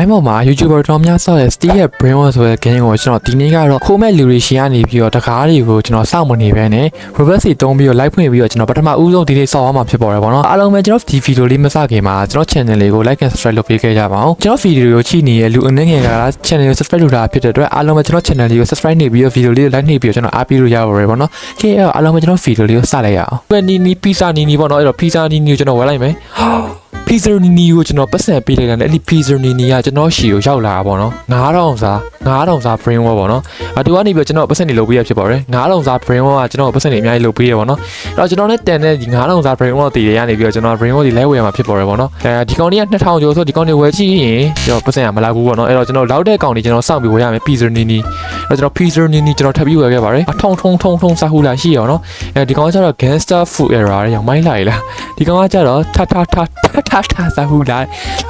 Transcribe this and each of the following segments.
line ပေါ်မှာ YouTuber တော်များဆော့တဲ့ Steel ရဲ့ Brain War ဆိုတဲ့ game ကိုကျွန်တော်ဒီနေ့ကတော့ခိုးမဲ့လူတွေရှီကနေပြီးတော့တကားတွေကိုကျွန်တော်စောင့်မနေပဲနဲ့ Robert စီတုံးပြီးတော့ live ဖွင့်ပြီးတော့ကျွန်တော်ပထမဦးဆုံးဒီနေ့ဆော့ရမှာဖြစ်ပေါ်တယ်ပေါ့နော်အားလုံးပဲကျွန်တော်ဒီ video လေးမစခင်မှာကျွန်တော် channel လေးကို like and subscribe လုပ်ပေးခဲ့ကြပါအောင်ကျွန်တော် video ကိုကြည့်နေတဲ့လူအနည်းငယ်က channel ကို subscribe လုပ်တာဖြစ်တဲ့အတွက်အားလုံးပဲကျွန်တော် channel လေးကို subscribe နေပြီးတော့ video လေးကို like နေပြီးတော့ကျွန်တော်အားပေးလို့ရပါတယ်ပေါ့နော်ကဲအဲ့တော့အားလုံးပဲကျွန်တော် video လေးကိုစလိုက်ရအောင်ဘယ်နီနီပီဇာနီနီပေါ့နော်အဲ့တော့ပီဇာနီနီကိုကျွန်တော်ဝယ်လိုက်မယ်ပီ ဇာနီနီကိုကျွန်တော်ပတ်စံပေးလိုက်တာနဲ့အဲ့ဒီပီဇာနီနီကကျွန်တော်ရှီကိုရောက်လာတာပေါ့နော်9000စား9000စား brain wall ပေါ့နော်အတူကနေပြီးတော့ကျွန်တော်ပတ်စံနေလုပ်ပေးရဖြစ်ပါတယ်9000စား brain wall ကကျွန်တော်ပတ်စံနေအများကြီးလုပ်ပေးရပေါ့နော်အဲ့တော့ကျွန်တော်နဲ့တန်တဲ့ဒီ9000စား brain wall တည်ရရနေပြီးတော့ကျွန်တော် brain wall ဒီလဲဝယ်ရမှာဖြစ်ပေါ်တယ်ပေါ့နော်အဲဒီကောင်ကြီးက2000ကျော်ဆိုဒီကောင်တွေဝယ်ကြည့်ရင်ကျွန်တော်ပတ်စံရမလာဘူးပေါ့နော်အဲ့တော့ကျွန်တော်လောက်တဲ့ကောင်တွေကျွန်တော်စောင့်ပြီးဝယ်ရမယ်ပီဇာနီနီအဲ့ တော့ကျွန်တော်ပီဇာနီနီကျွန်တော်ထပ်ပြီးဝယ်ခဲ့ပါတယ်အထုံထုံထုံထုံစားဟူလာရှိရအောင်နော်အဲဒီကောင်ကကျတော့ gangster food era တွေရောင်မိုင်းလာရလားဒီကောင်ကကျတော့ထထထထထထစားဟူလာ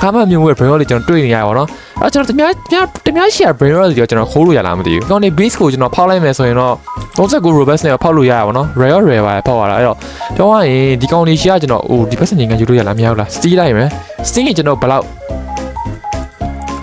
ခါမှမြင်ဝဲ brain rot တွေကျွန်တော်တွေ့နေရပါတော့။အဲ့တော့ကျွန်တော်တများတများတများရှိရ brain rot တွေကျွန်တော်ခိုးလို့ရလားမသိဘူး။ဒီကောင်နေ base ကိုကျွန်တော်ဖောက်လိုက်မယ်ဆိုရင်တော့39 robust နဲ့ဖောက်လို့ရရပါတော့။ rare rare ပါဖောက်ရတာ။အဲ့တော့တော့ကရင်ဒီကောင်နေရှိရကျွန်တော်ဟိုဒီ person ငင်ယူလို့ရလားမရဘူးလား။ steal လိုက်မယ်။ steal ရင်ကျွန်တော်ဘယ်လောက်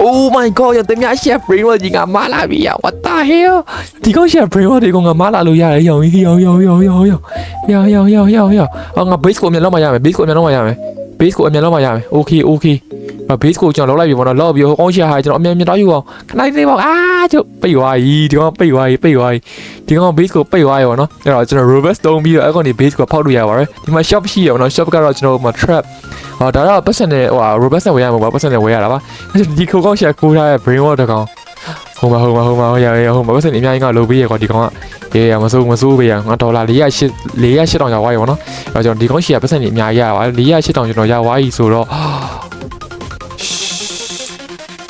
Oh my god ရတမ share brain rot ကြီးကမလာပြီရ what the hell ဒီကောင် share brain rot တွေကငါမလာလို့ရတယ်ရောင်ရောင်ရောင်ရောင်ရောင်ရောင်ရောင်ရောင်ရောင်ရောင်ရောင်အော်ငါ base ကိုအမြန်လောက်မှရမယ် base ကိုအမြန်လောက်မှရမယ် base ကိုအမြန်လောက်မှရမယ် okay okay ဘာ base ကိုကျွန်တော်လောက်လိုက်ပြီပေါ့နော်လောက်ပြီးဟိုကောင်းရှာဟာကျွန်တော်အမြန်မြန်တော့ယူအောင်ခဏလေးပေါ့အာကျုပ်ပိတ်သွားပြီဒီကောင်ပိတ်သွားပြီပိတ်သွားပြီဒီကောင် base ကိုပိတ်သွားပြီပေါ့နော်အဲ့တော့ကျွန်တော် robust တုံးပြီးတော့အဲ့ကောင်ဒီ base ကိုဖောက်လို့ရပါတယ်ဒီမှာ shop ရှိရပေါ့နော် shop ကတော့ကျွန်တော်မှာ trap ဟောဒါတော့ပတ်စံနဲ့ဟို robust နဲ့ဝယ်ရမှာပါပတ်စံနဲ့ဝယ်ရတာပါဒီခိုကောင်းရှာကိုးထားတဲ့ brain water ကောင်ဟိုမှာဟိုမှာဟိုမှာဟိုရရဟိုမှာပတ်စံအများကြီးကလိုပေးရကွာဒီကောင်ကအေးမစိုးမစိုးပေးရငါဒေါ်လာ408 408တောင်ရောက်သွားပြီပေါ့နော်အဲ့တော့ကျွန်တော်ဒီကောင်ရှိရပတ်စံအများကြီးရပါတယ်408တောင်ကျွန်တော်ရောက်သွားပြီဆိုတော့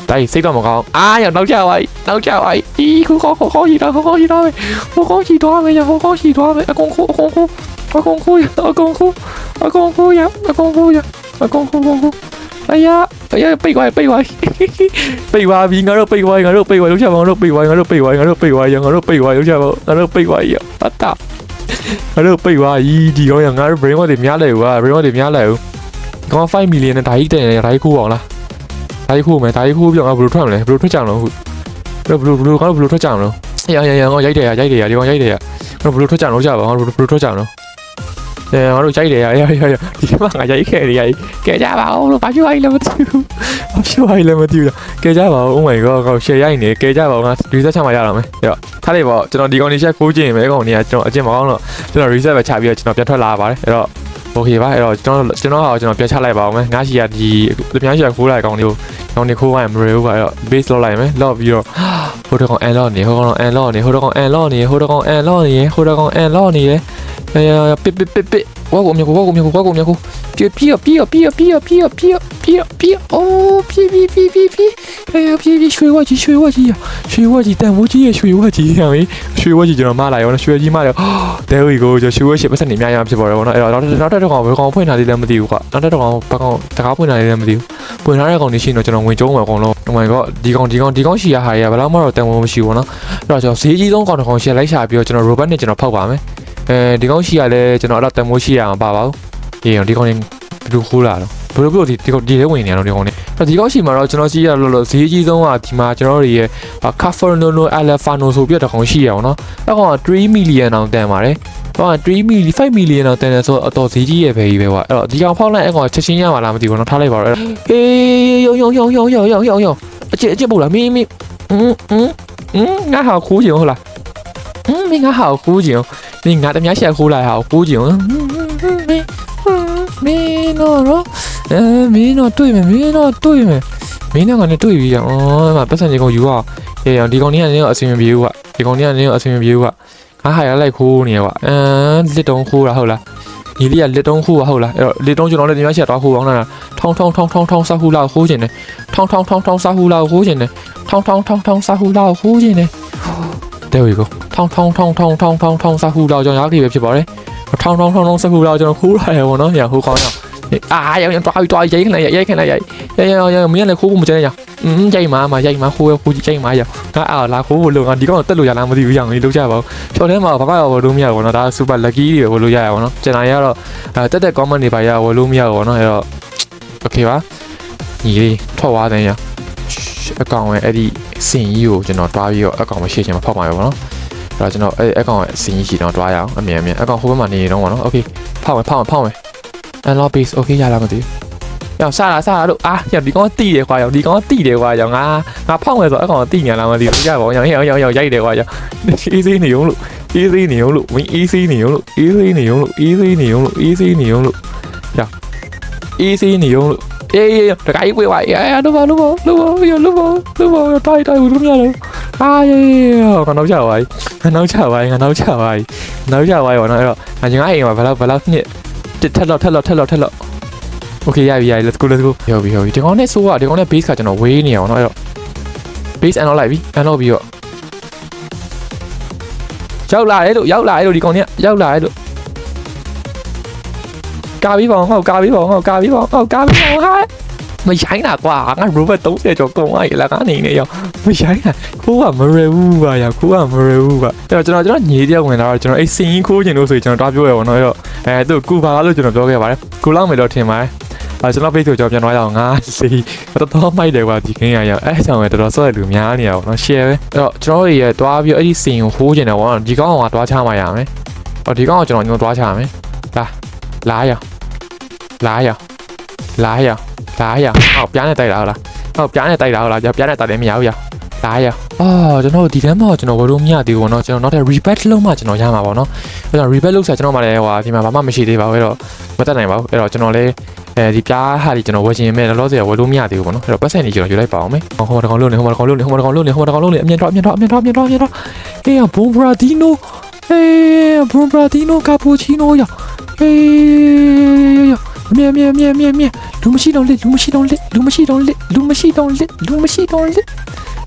တိုင်းစိတ်တော့မကောင်းအားရနောက်ကျသွားပြီနောက်ကျသွားပြီဒီခုခေါခေါခေါရှိတော့ခေါရှိတော့ပဲခေါခေါရှိတော့ပဲရခေါခေါရှိတော့ပဲအကုန်ခုအကုန်ခုအကုန်ခုအကုန်ခုအကုန်ခုရအကုန်ခုရအကုန်ခုအကုန်ခုအယားအယားပိတ်သွားပိတ်သွားပိတ်သွားပြီငါတို့ပိတ်သွားငါတို့ပိတ်သွားလောက်ချပါငါတို့ပိတ်သွားငါတို့ပိတ်သွားငါတို့ပိတ်သွားငါတို့ပိတ်သွားလောက်ချပါငါတို့ပိတ်သွားရအတာငါတို့ပိတ်သွားဤဒီရောရငါတို့ brain wash တွေများလဲဦးကွာ brain wash တွေများလဲဦးကောင်5 million နဲ့ဓာတ်ကြီးတဲ့ဓာတ်ကြီးခိုးအောင်လား ဒါကြီးခိုးမယ်ဒါကြီးခိုးပြီးတော့ငါဘယ်လိုထွက်မလဲဘယ်လိုထွက်ကြအောင်လဲဟုတ်ဘယ်လိုဘယ်လိုငါတို့ဘယ်လိုထွက်ကြအောင်လဲရရရငါရိုက်တယ်ရရိုက်တယ်ရဒီကောင်ရိုက်တယ်ရငါတို့ဘယ်လိုထွက်ကြအောင်လဲကြပါငါတို့ဘယ်လိုထွက်ကြအောင်လဲအဲငါတို့ရိုက်တယ်ရရရရဒီမှာငါရိုက်ခဲ့တယ်ရကဲကြပါဦးလို့ဘာဖြစ်သွားလဲမသိဘူးဘာဖြစ်သွားလဲမသိဘူးကဲကြပါဦး oh my god ကောရှယ်ရိုက်နေကဲကြပါဦးငါ reset ချမှရတော့မယ်ရထားလိုက်ပေါ့ကျွန်တော်ဒီကောင်နေချက်ခိုးကြည့်ရင်ပဲကောင်နေကကျွန်တော်အကျင့်မကောင်းတော့ကျွန်တော် reset ပဲချပြီးတော့ကျွန်တော်ပြန်ထွက်လာပါတယ်အဲ့တော့ โอเคပါအဲ့တော့ကျွန်တော်ကျွန်တော်ဟာကျွန်တော်ပြန်ချလိုက်ပါအောင်မယ်ငါရှိရဒီတပြားရှိရခိုးလိုက်ကောင်လေးကို น้องนี่คู่ว่ามันเร็วกว่าบิสเราไหลไหมรอบยูฮู้คของแอรอนนี่ฮู้รของแอรอนนี่ฮู้รของแอรอนนี่ฮู้รของแอรอนนี่ฮู้รของแอรอนนี่เลยปิ๊บปิ๊ปิ๊ปิ๊ว้ากูมีกูว้ากูมีกูว้ากูมีกูเจี๊ยบเพี้ยเพี้ยเพี้ยเพี้ยเพี้ย ပြေပြေအိုးပြေပြေပြေပြေပြေပြေပြေပြေရွှေဝါကြီးရွှေဝါကြီးရွှေဝါကြီးတန်ဖိုးကြီးရဲ့ရွှေဝါကြီးဟဲ့ရွှေဝါကြီးကျွန်တော်မလာရောနော်ရွှေကြီးမလာ there we go ကျွန်တော်ရွှေဝါရှင်ပတ်စံနေအများကြီးဖြစ်ပေါ်တယ်ဗောနော်အဲ့တော့နောက်တစ်တစ်ကောင်ဘယ်ကောင်ဖွင့်ထားသေးလဲမသိဘူးကွာနောက်တစ်တစ်ကောင်ဘယ်ကောင်တကားဖွင့်ထားသေးလဲမသိဘူးဖွင့်ထားတဲ့ကောင်နေရှိရင်တော့ကျွန်တော်ဝင်ကျုံးမှာအကုန်လုံး oh my god ဒီကောင်ဒီကောင်ဒီကောင်ရှိရဟာရဘယ်လောက်မှတော့တန်ဖိုးမရှိဘူးနော်အဲ့တော့ကျွန်တော်ဈေးကြီးဆုံးကောင်တစ်ကောင်ရှယ်လိုက်ရှာပြီးတော့ကျွန်တော် robot နဲ့ကျွန်တော်ဖောက်ပါမယ်အဲဒီကောင်ရှိရလဲကျွန်တော်အဲ့တော့တန်ဖိုးရှိရမှာပါပါဘူးရေဒီကောင်နေဘယ်လိုခိုးလာတော့ ဘယ်လိုပြောဒီဒီထဲဝင်နေရတော့ဒီကောင်နေဒီကောက်ရှိမှာတော့ကျွန်တော်ရှိရလို့လို့ဈေးကြီးဆုံးကဒီမှာကျွန်တော်တို့ရဲ့ Cafarnono Alfano ဆိုပြတဲ့ကောင်ရှိရအောင်နော်အဲ့ကောင်က3 million အောင်တန်ပါတယ်ဟုတ်က3 million 5 million တော့တန်တယ်ဆိုတော့အတော်ဈေးကြီးရဲ့ပဲကြီးပဲကွာအဲ့တော့ဒီကောင်ဖောက်လိုက်အဲ့ကောင်ချက်ချင်းရမှာလားမသိဘူးနော်ထားလိုက်ပါတော့အေးယုံယုံယုံယုံယုံယုံယုံယုံအချစ်အချစ်ပို့လားမင်းမင်းအင်းအင်းအင်းငါဟာခိုးကြင်ဟုတ်လားအင်းမင်းငါဟာခိုးကြင်မင်းငါတမ ्या ရှာခိုးလိုက်ဟာခိုးကြင်မင်းမင်းတော့ အဲမင်းတော့တွေ့မယ်မင်းတော့တွေ့မယ်မင်းတော့ကနေတွေ့ပြီအော်မပတ်စံကြီးကောင်ယူအောင်ရေရောင်ဒီကောင်ကြီးကနေတော့အဆင်မပြေဘူးကွာဒီကောင်ကြီးကနေတော့အဆင်မပြေဘူးကွာငါဟာရလိုက်ခိုးနေကွာအမ်လစ်တုံးခိုးတာဟုတ်လားညီလေးကလစ်တုံးခိုးဟုတ်လားအဲ့တော့လစ်တုံးကျွန်တော်လည်းဒီမှာရှာတော့ခိုးအောင်လားထောင်းထောင်းထောင်းထောင်းထောင်းစားဟူလာခိုးခြင်းနဲ့ထောင်းထောင်းထောင်းထောင်းစားဟူလာခိုးခြင်းနဲ့ထောင်းထောင်းထောင်းထောင်းစားဟူလာခိုးခြင်းနဲ့ There we go ထောင်းထောင်းထောင်းထောင်းထောင်းထောင်းထောင်းစားဟူလာကျွန်တော်ရားကြီးပဲဖြစ်ပါတယ်ထောင်းထောင်းထောင်းထောင်းစားဟူလာကျွန်တော်ခိုးရတယ်ပေါ့နော်ညာဟိုကောင်းရအာ ရောင်တွားတွားရိုက်ခလိုက်ရိုက်ခလိုက်ရိုက်ရရရမင်းလည်းခိုးဖို့မကျန်ရอืมရိုက်မှာမှာရိုက်မှာခိုးခိုးရိုက်မှာရငါအာလာခိုးဖို့လို့ငါဒီကောင်တက်လို့ရလားမသိဘူးရောင်ကြီးလောက်ကြပါဦးချော်ထဲမှာဘာမှဝယ်လို့မရဘူးနော်ဒါ super lucky တွေဝယ်လို့ရရပါတော့ကျွန်တော်ရတော့တက်တက် comment တွေပါရဝယ်လို့မရဘူးနော်အဲ့တော့ okay ပါညီလေးထွက်သွားတယ်ရ အကောင့်ရဲ့အဲ့ဒီစင်ကြီးကိုကျွန်တော်တွားပြီးတော့အကောင့်မရှေ့ချင်မှာဖောက်ပါရပါတော့အဲ့တော့ကျွန်တော်အဲ့အကောင့်ရဲ့စင်ကြီးရှိတော့တွားရအောင်အမြင်အမြင်အကောင့်ဟိုဘက်မှာနေနေတော့ပါနော်โอเคဖောက်မယ်ဖောက်မယ်ဖောက်မယ် unlock base okay ရလားမသိဘူးရောင်စတာစတာလို့အာရောင်ဒီကောင်တီးတယ်ကွာရောင်ဒီကောင်တီးတယ်ကွာရောင်ငါငါဖောက်မယ်ဆိုအကောင်တီးညာလားမသိဘူးရပါဘောရောင်ရောင်ရောင်ရောင်ရိုက်တယ်ကွာရောင် easy နေုံလို့ easy နေုံလို့ win easy နေုံလို့ easy နေုံလို့ easy နေုံလို့ easy နေုံလို့ရောင် easy နေုံလို့အေးတကယ်ပြေးပါအေးလို့ပါလို့ပါလို့ပါရလို့ပါလို့ပါတိုက်တိုက်ဘူးလို့ရတယ်အာရေငါနောက်ချပါ යි ငါနောက်ချပါ යි ငါနောက်ချပါ 이 နောက်ချပါ ਈ ပေါ့နော်အဲ့တော့ငါငါအိမ်မှာဘယ်လောက်ဘယ်လောက်နှစ် ထက်တော့ထက်တော့ထက်တော့ထက်တော့ Okay ရပြီရပြီ let's go let's go ရောပြီရောပြီဒီကောင်နဲ့ဆိုးကဒီကောင်နဲ့ base ကကျွန်တော်ဝေးနေအောင်เนาะအဲ့တော့ base unlock လိုက်ပြီ unlock ပြီးတော့ရောက်လာတယ်လို့ရောက်လာတယ်လို့ဒီကောင်เนี่ยရောက်လာတယ်လို့ကာပြီးပါအောင်ဟောက်ကာပြီးပါအောင်ဟောက်ကာပြီးပါအောင်ဟောက်ကာပြီးပါအောင်ဟာ မရိုင်းတာကွာငါ robot 30ကျော်ကုန်သွားပြီလားကနေနေရောမရိုင်းတာခိုးကမရဘူးပါရခိုးကမရဘူးပါအဲ့တော့ကျွန်တော်ကျွန်တော်ညီတယောက်ဝင်လာတော့ကျွန်တော်အဲ့စင်ကြီးခိုးကျင်လို့ဆိုရင်ကျွန်တော်တွားပြောရပါတော့အဲ့တော့အဲသူကူပါလို့ကျွန်တော်ပြောခဲ့ပါတယ်ကူလောက်မယ်တော့ထင်ပါတယ်အဲကျွန်တော်ဖိတ်ဆိုကျွန်တော်ပြန်သွားရအောင်ငါစီတော်တော်မိုက်တယ်ကွာဒီခင်းရရအဲကြောင့်ပဲတော်တော်ဆော့ရလူများနေရပါတော့ share ပဲအဲ့တော့ကျွန်တော်ရဲ့တွားပြီးအဲ့ဒီစင်ကိုဟိုးကျင်တယ်ပေါ့နော်ဒီကောင်ကတွားချမှရမယ်ဟောဒီကောင်ကကျွန်တော်ညွှန်တွားချမယ်လာလာရလာရလာရ လာရဟောပြားနဲ့တိုက်တာဟုတ်လားဟောပြားနဲ့တိုက်တာဟုတ်လားပြားနဲ့တိုက်တယ်မရဘူးရလာရအော်ကျွန်တော်ဒီတန်းမှာကျွန်တော်ဝယ်လို့မရသေးဘူးပေါ့နော်ကျွန်တော်နောက်ထပ် rebat လုပ်မှကျွန်တော်ရမှာပေါ့နော်အဲ့တော့ rebat လုပ်ဆရာကျွန်တော်မှလည်းဟိုဒီမှာဘာမှမရှိသေးပါဘူးအဲ့တော့မတက်နိုင်ပါဘူးအဲ့တော့ကျွန်တော်လည်းအဲဒီပြားဟာဒီကျွန်တော်ဝယ်ချင်မဲ့လောလောဆယ်ဝယ်လို့မရသေးဘူးပေါ့နော်အဲ့တော့ပတ်စံနေကျွန်တော်ယူလိုက်ပါအောင်မေဟိုဟိုတကောင်လုံးနေဟိုတကောင်လုံးနေဟိုတကောင်လုံးနေဟိုတကောင်လုံးနေအမြင်တော့အမြင်တော့အမြင်တော့အမြင်တော့အမြင်တော့ဟေးဘွန်ဘရာဒီနိုဟေးဘွန်ဘရာဒီနိုကာပူချီနိုရဟေး အမြင်အမြင်အမြင်အမြင်အမြင်လူမရှိတော့လက်လူမရှိတော့လက်လူမရှိတော့လက်လူမရှိတော့လက်လူမရှိတော့လက်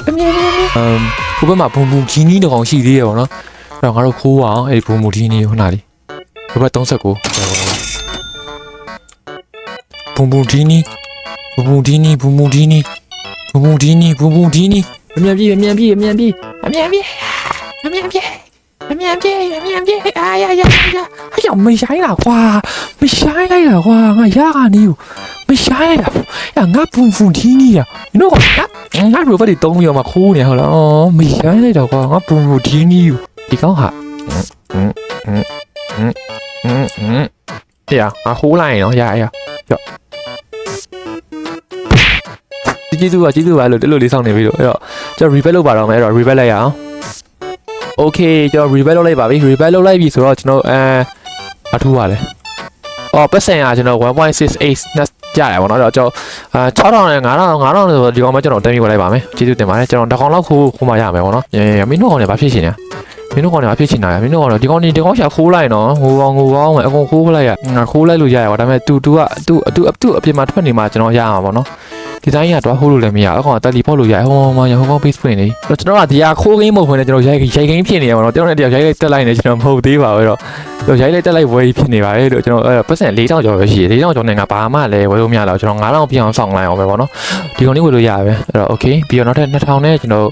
အမြင်အမြင်အမ်ဟိုဘက်မှာဘုံဘုံဂျီနီတကောင်ရှိသေးရပေါ့နော်အဲ့တော့ငါတို့ခိုးအောင်အဲ့ဒီဘုံဘုံဂျီနီခုနလေးဘက်39ဘုံဘုံဂျီနီဘုံဘုံဂျီနီဘုံဘုံဂျီနီဘုံဘုံဂျီနီဘုံဘုံဂျီနီအမြင်ပြေးအမြင်ပြေးအမြင်ပြေးအမြင်ပြေးအမြင်ပြေး 哎呀呀呀呀呀没晒了哇没晒了哇我呀你哦没晒了呀我不服气你呀你那个呀嗯如果你动一嘛我哭好了哦没晒来的话我不服气你哟你刚哈嗯嗯嗯嗯嗯嗯对呀我胡来呀呀呀记住啊记住啊老弟落地上了没有唉 reverlove reverla โอเคကျွန်တော် revive လုပ်လိုက်ပါပြီ revive လုပ်လိုက်ပြီဆိုတော့ကျွန်တော်အအထူးပါလဲအော်ပတ်စံကကျွန်တော်1.68 net ကြရတယ်ပေါ့နော်အဲ့တော့ကျွန်တော်6000နဲ့9000 9000ဆိုတော့ဒီကောင်မှကျွန်တော်တင်ပြလိုက်ပါမယ်ကျေးဇူးတင်ပါတယ်ကျွန်တော်တစ်ကောင်လောက်ခိုးခိုးမှရမယ်ပေါ့နော်အေးမင်းတို့ကောင်လည်းဘာဖြစ်ရှင်လဲမင်းတို့ကောင်လည်းဘာဖြစ်ရှင်လဲမင်းတို့ကောင်လည်းဒီကောင်ဒီကောင်ရှာခိုးလိုက်နော်ဟိုကောင်ဟိုကောင်ပဲအကုန်ခိုးလိုက်ရခိုးလိုက်လို့ရရပါဒါပေမဲ့တူတူကတူအတူအတူအပြင်မှာထွက်နေမှာကျွန်တော်ရအောင်ပေါ့နော် ဒီတိုင်းကတော့ဟိုးလို့လည်းမရအကောင်ကတက်လီဖောက်လို့ရဟိုမှာဟိုကောင် base ဖွင့်နေတော့ကျွန်တော်ကဒီဟာခိုးကင်းမဟုတ်ခွင့်နဲ့ကျွန်တော်ရိုက်ရိုက်ကင်းဖြစ်နေရမှာတော့ကျွန်တော်လည်းတရားရိုက်လိုက်တက်လိုက်နေကျွန်တော်မဟုတ်သေးပါဘူးတော့ကျွန်တော်ရိုက်လိုက်တက်လိုက်ဝယ်ဖြစ်နေပါလေလို့ကျွန်တော်အဲ့ပတ်စံ၄000ကျော်ပဲရှိတယ်၄000ကျော်နဲ့ငါဘာမှလည်းဝယ်လို့မရတော့ကျွန်တော်9000ပြအောင်ဆောင်လိုက်အောင်ပဲပေါ့နော်ဒီကောင်လေးဝယ်လို့ရပဲအဲ့တော့ okay ပြီးတော့နောက်ထပ်2000နဲ့ကျွန်တော်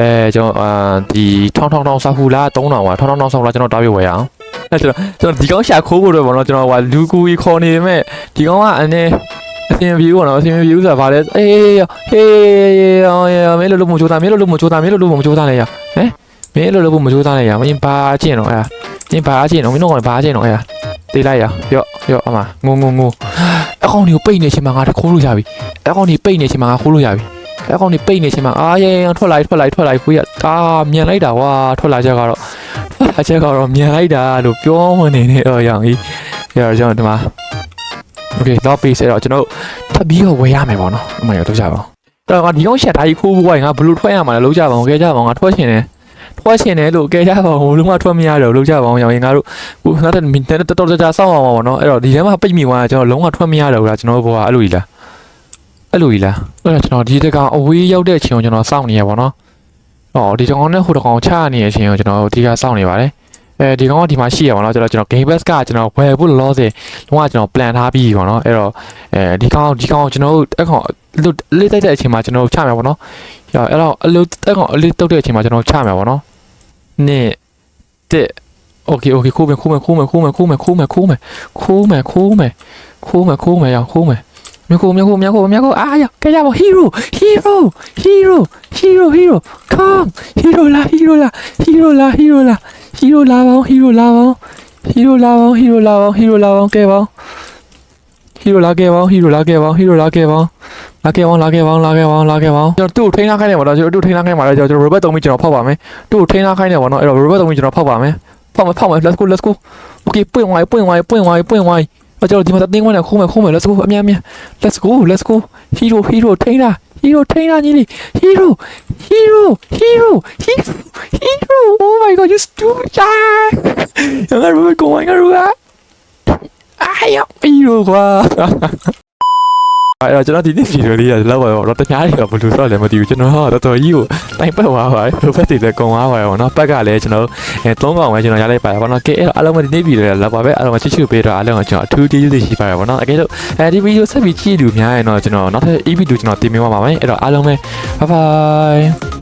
အဲကျွန်တော်အာဒီထောင်းထောင်းထောင်းဆောက်ဖူလား3000ပါထောင်းထောင်းထောင်းဆောက်လားကျွန်တော်တားပြဝယ်ရအောင်အဲ့ကျွန်တော်ကျွန်တော်ဒီကောင်ရှာခိုးဖို့တော့ပေါ့နော်ကျွန်တော်ဟိုလူကူကြီးခေါ်နေပေမဲ့ဒီကောင်ကအနေ အစင် view ပေါ့နော်အစင် view ဆိုတာဗာလဲအေးဟေးအော်မင်းလို့လို့မချိုးတာမင်းလို့လို့မချိုးတာမင်းလို့လို့မချိုးတာလေရဟမ်မင်းလို့လို့မချိုးတာလေရမင်းဘာကျင့်တော့အဲ့မင်းဘာကျင့်တော့မင်းတို့ကဘာကျင့်တော့အဲ့တေးလိုက်ရရော့ရော့အမငုံငုံငုံအကောင်ကြီးကိုပိတ်နေချင်းမှာငါခိုးလို့ရပြီအကောင်ကြီးပိတ်နေချင်းမှာငါခိုးလို့ရပြီအကောင်ကြီးပိတ်နေချင်းမှာအာရဲထွက်လိုက်ထွက်လိုက်ထွက်လိုက်ခွေးရအာမြန်လိုက်တာကွာထွက်လာချက်ကတော့ထွက်လာချက်ကတော့မြန်လိုက်တာလို့ပြောမနေနဲ့တော့ရောင်ကြီးရတော့ကျွန်တော်ဒီမှာ Okay log base အဲ့တော့ကျွန်တော်ထပ်ပြီးတော့ဝယ်ရမယ်ပေါ့နော်အမှန်ရောတော့ကြပါအောင်တော့ငါဒီကောင်ရှက်ထားကြီးခိုးဖို့ကငါဘယ်လိုထွက်ရမှာလဲလုံးကြပါအောင်ကဲကြပါအောင်ငါထွက်ရှင်တယ်ထွက်ရှင်တယ်လို့ကဲကြပါအောင်လုံးဝထွက်မရတော့လုံးကြပါအောင်ရောင်ရင်ငါတို့ဟိုငါတို့မင်းတော်တော်ကြာစောင့်အောင်ပါပေါ့နော်အဲ့တော့ဒီထဲမှာပိတ်မိသွားတာကျွန်တော်လုံးဝထွက်မရတော့ဘူးလားကျွန်တော်ဘောကအဲ့လိုကြီးလားအဲ့လိုကြီးလားအဲ့တော့ကျွန်တော်ဒီတကောင်အဝေးရောက်တဲ့အချိန်ကိုကျွန်တော်စောင့်နေရပါတော့အော်ဒီတကောင်နဲ့ဟိုတကောင်ချနေတဲ့အချိန်ကိုကျွန်တော်ဒီကစောင့်နေပါတယ် အဲဒီကောင်ကဒီမှာရှိရပါတော့ကျွန်တော်ကျွန်တော် game bus ကကျွန်တော်ဝယ်ဖို့လောစေလုံးဝကျွန်တော် plan ထားပြီးပါတော့အဲ့တော့အဲဒီကောင်ဒီကောင်ကျွန်တော်အဲ့ကောင်လွတ်လေးတိုက်တဲ့အချိန်မှာကျွန်တော်ချမယ်ပေါ့နော်အဲ့တော့အလို့အဲ့ကောင်အလေးတုတ်တဲ့အချိန်မှာကျွန်တော်ချမယ်ပေါ့နော်နှစ်တစ်โอเคโอเคခိုးမယ်ခိုးမယ်ခိုးမယ်ခိုးမယ်ခိုးမယ်ခိုးမယ်ခိုးမယ်ခိုးမယ်ခိုးမယ်ခိုးမယ်ခိုးမယ်ခိုးမယ်ရအောင်ခိုးမယ် မြေကိုမြေကိုမြေကိုမြေကိုအာရကဲကြပါ hero hero hero hero hero come hero လာ hero လာ hero လာ hero လာ hero လာပါ hero လာပါ hero လာပါ hero လာပါ hero လာပါကဲပါ hero လာခဲ့ပါ hero လာခဲ့ပါ hero လာခဲ့ပါလာခဲ့ပါလာခဲ့ပါလာခဲ့ပါလာခဲ့ပါကျွန်တော်သူ့ကိုထိန်းထားခိုင်းတယ်ပေါ့နော်ကျွန်တော်သူ့ထိန်းထားခိုင်းပါလေကျွန်တော် robot သုံးပြီးကျွန်တော်ဖောက်ပါမယ်သူ့ကိုထိန်းထားခိုင်းတယ်ပေါ့နော်အဲ့တော့ robot သုံးပြီးကျွန်တော်ဖောက်ပါမယ်ဖောက်မယ်ဖောက်မယ် let's go let's go okay ပွင့်ဝိုင်းပွင့်ဝိုင်းပွင့်ဝိုင်းပွင့်ဝိုင်း အဲ့ကျွန်တော်ဒီမှာတင်းဝိုင်းနဲ့ခုံးမယ်ခုံးမယ် let's go အများအများ let's go let's go hero hero ထိန်းထား hero ထိန်းထားညီလေး hero hero hero hero hero oh my god you stupid guy ငါ robot ကိုဝိုင်းငါ robot အာရ hero ကွာ အဲ့တော့ကျွန်တော်ဒီနေ့ဗီဒီယိုလေးကလောက်ပါရောတော့တခြားတွေကဘယ်လိုဆိုလဲမသိဘူးကျွန်တော်ကတော်တော်ကြီးကိုတိုင်ပတ်သွားပါဘယ်ဘက်တွေလဲကုန်သွားပါရောနော်ဘက်ကလည်းကျွန်တော်အဲသုံးကောင်ပဲကျွန်တော်ရလိုက်ပါရောနော်ကဲအဲ့တော့အားလုံးကဒီနေ့ဗီဒီယိုလေးလောက်ပါပဲအားလုံးကချစ်ချူပေးတော့အားလုံးကကျွန်တော်အထူးကျေးဇူးတင်ရှိပါရောနော်အကဲတော့အဲဒီဗီဒီယိုဆက်ပြီးကြည့်လူများရင်တော့ကျွန်တော်နောက်ထပ် EP 2ကျွန်တော်တင်ပေးပါပါမယ်အဲ့တော့အားလုံးပဲ bye bye